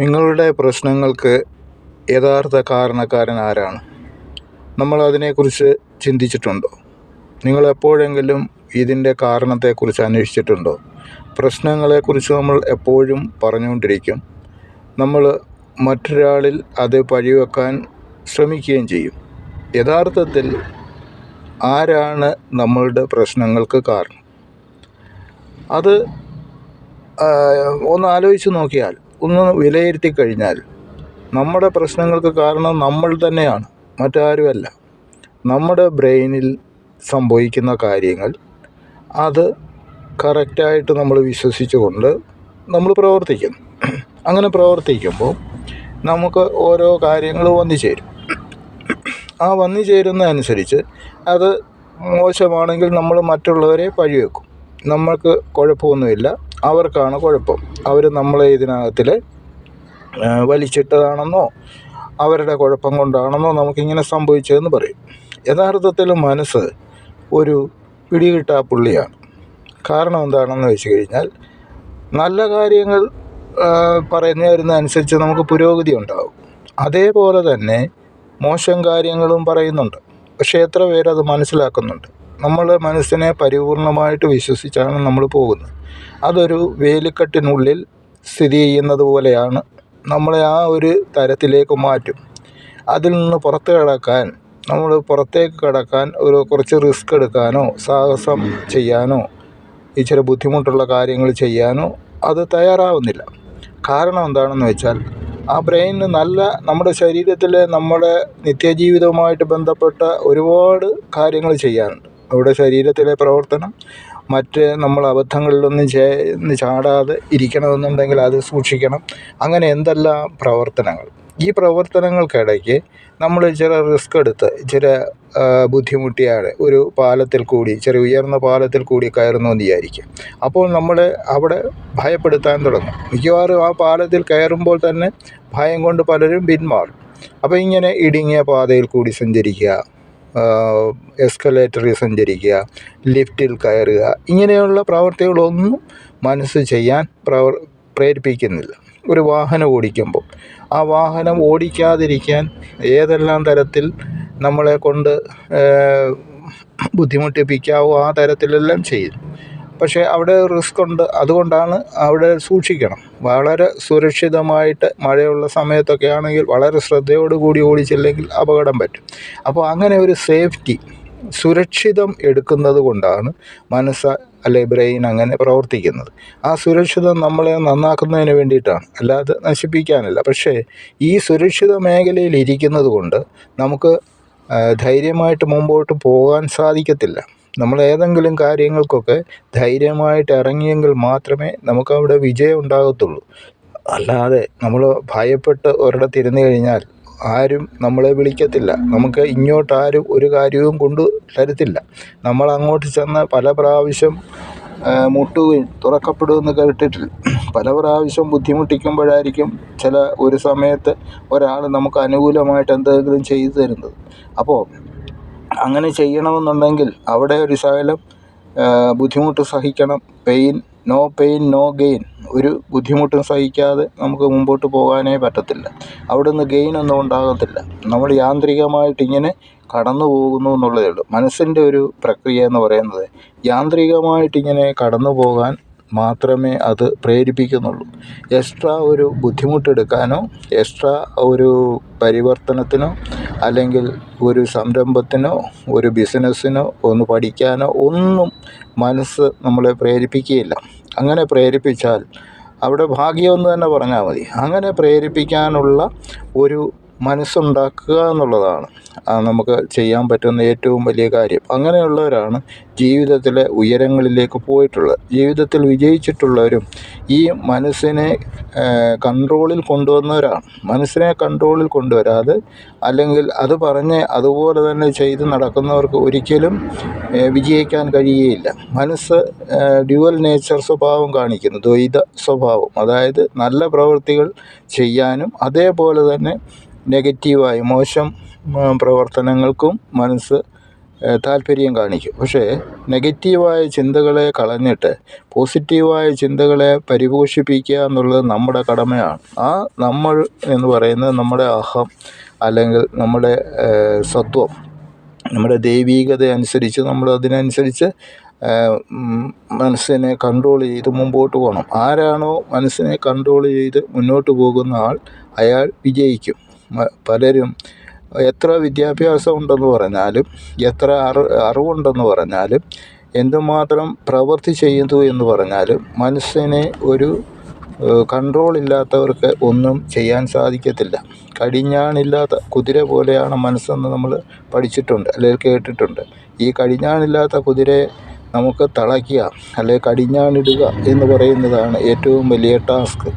നിങ്ങളുടെ പ്രശ്നങ്ങൾക്ക് യഥാർത്ഥ കാരണക്കാരൻ ആരാണ്? നമ്മൾ അതിനെക്കുറിച്ച് ചിന്തിച്ചിട്ടുണ്ടോ? നിങ്ങൾ എപ്പോഴെങ്കിലും ഇതിന്റെ കാരണത്തെക്കുറിച്ച് അന്വേഷിച്ചിട്ടുണ്ടോ? പ്രശ്നങ്ങളെക്കുറിച്ച് നമ്മൾ എപ്പോഴും പറഞ്ഞുകൊണ്ടിരിക്കും. നമ്മൾ മറ്റൊരാളിൽ അത് പഴിവെക്കാൻ ശ്രമിക്കുകയും ചെയ്യും. യഥാർത്ഥത്തിൽ ആരാണ് നമ്മളുടെ പ്രശ്നങ്ങൾക്ക് കാരണം? അത് ഒന്ന് ആലോചിച്ച് നോക്കിയാൽ ഒന്ന് വിലയിരുത്തി കഴിഞ്ഞാൽ നമ്മുടെ പ്രശ്നങ്ങൾക്ക് കാരണം നമ്മൾ തന്നെയാണ് മറ്റാരുമല്ല. നമ്മുടെ ബ്രെയിനിൽ സംഭവിക്കുന്ന കാര്യങ്ങൾ അത് കറക്റ്റായിട്ട് നമ്മൾ വിശ്വസിച്ചുകൊണ്ട് നമ്മൾ പ്രവർത്തിക്കും. അങ്ങനെ പ്രവർത്തിക്കുമ്പോൾ നമുക്ക് ഓരോ കാര്യങ്ങൾ വന്നു ചേരും. ആ വന്നു ചേരുന്നതനുസരിച്ച് അത് മോശമാണെങ്കിൽ നമ്മൾ മറ്റുള്ളവരെ പഴിവെക്കും നമ്മൾക്ക് കുഴപ്പമൊന്നുമില്ല. അവർക്കാണ് കുഴപ്പം. അവർ നമ്മളെ ഇതിനകത്തിൽ വലിച്ചിട്ടതാണെന്നോ അവരുടെ കുഴപ്പം കൊണ്ടാണെന്നോ നമുക്കിങ്ങനെ സംഭവിച്ചതെന്ന് പറയും. യഥാർത്ഥത്തിൽ മനസ്സ് ഒരു പിടികിട്ടാ പുള്ളിയാണ്. കാരണം എന്താണെന്ന് വെച്ച് കഴിഞ്ഞാൽ നല്ല കാര്യങ്ങൾ പറഞ്ഞു വരുന്നതനുസരിച്ച് നമുക്ക് പുരോഗതി ഉണ്ടാകും അതേപോലെ തന്നെ മോശം കാര്യങ്ങളും പറയുന്നുണ്ട്. പക്ഷേ എത്ര പേരത് മനസ്സിലാക്കുന്നുണ്ട്? നമ്മൾ മനസ്സിനെ പരിപൂർണമായിട്ട് വിശ്വസിച്ചാണ് നമ്മൾ പോകുന്നത്. അതൊരു വേലിക്കെട്ടിനുള്ളിൽ സ്ഥിതി ചെയ്യുന്നത് പോലെയാണ് നമ്മളെ ആ ഒരു തരത്തിലേക്ക് മാറ്റും. അതിൽ നിന്ന് പുറത്ത് കടക്കാൻ നമ്മൾ പുറത്തേക്ക് കടക്കാൻ ഒരു കുറച്ച് റിസ്ക് എടുക്കാനോ സാഹസം ചെയ്യാനോ ഇച്ചിരി ബുദ്ധിമുട്ടുള്ള കാര്യങ്ങൾ ചെയ്യാനോ അത് തയ്യാറാവുന്നില്ല. കാരണം എന്താണെന്ന് വെച്ചാൽ ആ ബ്രെയിനിന് നല്ല നമ്മുടെ ശരീരത്തിലെ നമ്മുടെ നിത്യജീവിതവുമായിട്ട് ബന്ധപ്പെട്ട ഒരുപാട് കാര്യങ്ങൾ ചെയ്യാനുണ്ട്. നമ്മുടെ ശരീരത്തിലെ പ്രവർത്തനം മറ്റ് നമ്മൾ അബദ്ധങ്ങളിലൊന്നും ചെന്ന് ചാടാതെ ഇരിക്കണമെന്നുണ്ടെങ്കിൽ അത് സൂക്ഷിക്കണം. അങ്ങനെ എന്തെല്ലാം പ്രവർത്തനങ്ങൾ? ഈ പ്രവർത്തനങ്ങൾക്കിടയ്ക്ക് നമ്മൾ ചില റിസ്ക് എടുത്ത് ചില ബുദ്ധിമുട്ടിയാണ് ഒരു പാലത്തിൽ കൂടി ചെറിയ ഉയർന്ന പാലത്തിൽ കൂടി കയറുന്നു എന്ന് വിചാരിക്കും. അപ്പോൾ നമ്മൾ അവിടെ ഭയപ്പെടുത്താൻ തുടങ്ങും. മിക്കവാറും ആ പാലത്തിൽ കയറുമ്പോൾ തന്നെ ഭയം കൊണ്ട് പലരും പിന്മാറും. അപ്പോൾ ഇങ്ങനെ ഇടുങ്ങിയ പാതയിൽ കൂടി സഞ്ചരിക്കുക എസ്കലേറ്ററിൽ സഞ്ചരിക്കുക ലിഫ്റ്റിൽ കയറുക ഇങ്ങനെയുള്ള പ്രവർത്തികളൊന്നും മനസ്സ് ചെയ്യാൻ പ്രവർ പ്രേരിപ്പിക്കുന്നില്ല. ഒരു വാഹനം ഓടിക്കുമ്പോൾ ആ വാഹനം ഓടിക്കാതിരിക്കാൻ ഏതെല്ലാം തരത്തിൽ നമ്മളെ കൊണ്ട് ബുദ്ധിമുട്ടിപ്പിക്കാവോ ആ തരത്തിലെല്ലാം ചെയ്യും. പക്ഷേ അവിടെ റിസ്ക് ഉണ്ട്. അതുകൊണ്ടാണ് അവിടെ സൂക്ഷിക്കണം. വളരെ സുരക്ഷിതമായിട്ട് മഴയുള്ള സമയത്തൊക്കെ ആണെങ്കിൽ വളരെ ശ്രദ്ധയോടു കൂടി ഓടിച്ചില്ലെങ്കിൽ അപകടം പറ്റും. അപ്പോൾ അങ്ങനെ ഒരു സേഫ്റ്റി സുരക്ഷിതം എടുക്കുന്നത് കൊണ്ടാണ് മനസ്സ് അല്ലെ ബ്രെയിൻ അങ്ങനെ പ്രവർത്തിക്കുന്നത്. ആ സുരക്ഷിതം നമ്മളെ നന്നാക്കുന്നതിന് വേണ്ടിയിട്ടാണ്. അല്ലാതെ നശിപ്പിക്കാനല്ല. പക്ഷേ ഈ സുരക്ഷിത മേഖലയിൽ ഇരിക്കുന്നത് കൊണ്ട് നമുക്ക് ധൈര്യമായിട്ട് മുമ്പോട്ട് പോകാൻ സാധിക്കത്തില്ല. നമ്മൾ ഏതെങ്കിലും കാര്യങ്ങൾക്കൊക്കെ ധൈര്യമായിട്ട് ഇറങ്ങിയെങ്കിൽ മാത്രമേ നമുക്കവിടെ വിജയം ഉണ്ടാകത്തുള്ളൂ. അല്ലാതെ നമ്മൾ ഭയപ്പെട്ട് ഒരിടത്ത് ഇരുന്ന് കഴിഞ്ഞാൽ ആരും നമ്മളെ വിളിക്കത്തില്ല. നമുക്ക് ഇങ്ങോട്ട് ആരും ഒരു കാര്യവും കൊണ്ട് തരത്തില്ല. നമ്മൾ അങ്ങോട്ട് ചെന്ന് പല പ്രാവശ്യം മുട്ടുകയും തുറക്കപ്പെടുമെന്ന് കേട്ടിട്ടില്ല. പല പ്രാവശ്യം ബുദ്ധിമുട്ടിക്കുമ്പോഴായിരിക്കും ചില ഒരു സമയത്ത് ഒരാൾ നമുക്ക് അനുകൂലമായിട്ട് എന്തെങ്കിലും ചെയ്തു തരുന്നത്. അപ്പോൾ അങ്ങനെ ചെയ്യണമെന്നുണ്ടെങ്കിൽ അവിടെ ഒരു ശകലം ബുദ്ധിമുട്ട് സഹിക്കണം. Pain no pain no gain ഒരു ബുദ്ധിമുട്ടും സഹിക്കാതെ നമുക്ക് മുമ്പോട്ട് പോകാനേ പറ്റത്തില്ല. അവിടുന്ന് ഗെയിൻ ഒന്നും ഉണ്ടാകത്തില്ല. നമ്മൾ യാന്ത്രികമായിട്ട് ഇങ്ങനെ കടന്നു പോകുന്നു എന്നുള്ളതേ ഉള്ളൂ. മനസ്സിന്റെ ഒരു പ്രക്രിയ എന്ന് പറയുന്നത് യാന്ത്രികമായിട്ട് ഇങ്ങനെ കടന്നു പോകാൻ മാത്രമേ അത് പ്രേരിപ്പിക്കുന്നുള്ളൂ. എക്സ്ട്രാ ഒരു ബുദ്ധിമുട്ടെടുക്കാനോ എക്സ്ട്രാ ഒരു പരിവർത്തനത്തിനോ അല്ലെങ്കിൽ ഒരു സംരംഭത്തിനോ ഒരു ബിസിനസ്സിനോ ഒന്ന് പഠിക്കാനോ ഒന്നും മനസ്സ് നമ്മളെ പ്രേരിപ്പിക്കുകയില്ല. അങ്ങനെ പ്രേരിപ്പിച്ചാൽ അവിടെ ഭാഗ്യമെന്ന് തന്നെ പറഞ്ഞാൽ മതി. അങ്ങനെ പ്രേരിപ്പിക്കാനുള്ള ഒരു മനസ്സുണ്ടാക്കുക എന്നുള്ളതാണ്. നമുക്ക് ചെയ്യാൻ പറ്റുന്ന ഏറ്റവും വലിയ കാര്യം. അങ്ങനെയുള്ളവരാണ് ജീവിതത്തിലെ ഉയരങ്ങളിലേക്ക് പോയിട്ടുള്ളത്. ജീവിതത്തിൽ വിജയിച്ചിട്ടുള്ളവരും ഈ മനസ്സിനെ കൺട്രോളിൽ കൊണ്ടുവന്നവരാണ്. മനസ്സിനെ കൺട്രോളിൽ കൊണ്ടുവരാതെ അല്ലെങ്കിൽ അത് പറഞ്ഞ് അതുപോലെ തന്നെ ചെയ്ത് നടക്കുന്നവർക്ക് ഒരിക്കലും വിജയിക്കാൻ കഴിയുകയില്ല. മനസ്സ് ഡ്യുവൽ നേച്ചർ സ്വഭാവം കാണിക്കുന്നു. ദ്വൈത സ്വഭാവം. അതായത് നല്ല പ്രവൃത്തികൾ ചെയ്യാനും അതേപോലെ തന്നെ നെഗറ്റീവായി മോശം പ്രവർത്തനങ്ങൾക്കും മനസ്സ് താല്പര്യം കാണിക്കും. പക്ഷേ നെഗറ്റീവായ ചിന്തകളെ കളഞ്ഞിട്ട് പോസിറ്റീവായ ചിന്തകളെ പരിപോഷിപ്പിക്കുക എന്നുള്ളത് നമ്മുടെ കടമയാണ്. ആ നമ്മൾ എന്ന് പറയുന്നത് നമ്മുടെ അഹം അല്ലെങ്കിൽ നമ്മുടെ സത്വം നമ്മുടെ ദൈവീകത അനുസരിച്ച് നമ്മൾ അതിനനുസരിച്ച് മനസ്സിനെ കൺട്രോൾ ചെയ്ത് മുമ്പോട്ട് പോകണം. ആരാണോ മനസ്സിനെ കൺട്രോൾ ചെയ്ത് മുന്നോട്ട് പോകുന്ന ആൾ അയാൾ വിജയിക്കും. പലരും എത്ര വിദ്യാഭ്യാസം ഉണ്ടെന്ന് പറഞ്ഞാലും എത്ര അറി അറിവുണ്ടെന്ന് പറഞ്ഞാലും എന്തുമാത്രം പ്രവൃത്തി ചെയ്യുന്നു എന്ന് പറഞ്ഞാലും മനസ്സിനെ ഒരു കൺട്രോൾ ഇല്ലാത്തവർക്ക് ഒന്നും ചെയ്യാൻ സാധിക്കത്തില്ല. കടിഞ്ഞാണില്ലാത്ത കുതിര പോലെയാണ് മനസ്സെന്ന് നമ്മൾ പഠിച്ചിട്ടുണ്ട് അല്ലെങ്കിൽ കേട്ടിട്ടുണ്ട്. ഈ കടിഞ്ഞാണില്ലാത്ത കുതിരയെ നമുക്ക് തളയ്ക്കുക അല്ലെങ്കിൽ കടിഞ്ഞാണിടുക എന്ന് പറയുന്നതാണ് ഏറ്റവും വലിയ ടാസ്ക്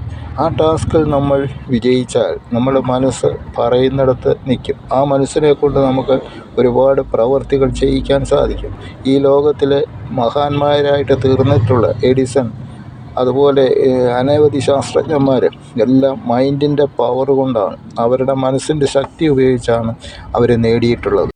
ആ ടാസ്കിൽ നമ്മൾ വിജയിച്ചാൽ നമ്മുടെ മനസ്സ് പറയുന്നിടത്ത് നിൽക്കും. ആ മനസ്സിനെ കൊണ്ട് നമുക്ക് ഒരുപാട് പ്രവർത്തികൾ ചെയ്യിക്കാൻ സാധിക്കും. ഈ ലോകത്തിലെ മഹാന്മാരായിട്ട് തീർന്നിട്ടുള്ള എഡിസൺ അതുപോലെ അനവധി ശാസ്ത്രജ്ഞന്മാർ എല്ലാം മൈൻഡിന്റെ പവർ കൊണ്ടാണ് അവരുടെ മനസ്സിന്റെ ശക്തി ഉപയോഗിച്ചാണ് അവർ നേടിയിട്ടുള്ളത്.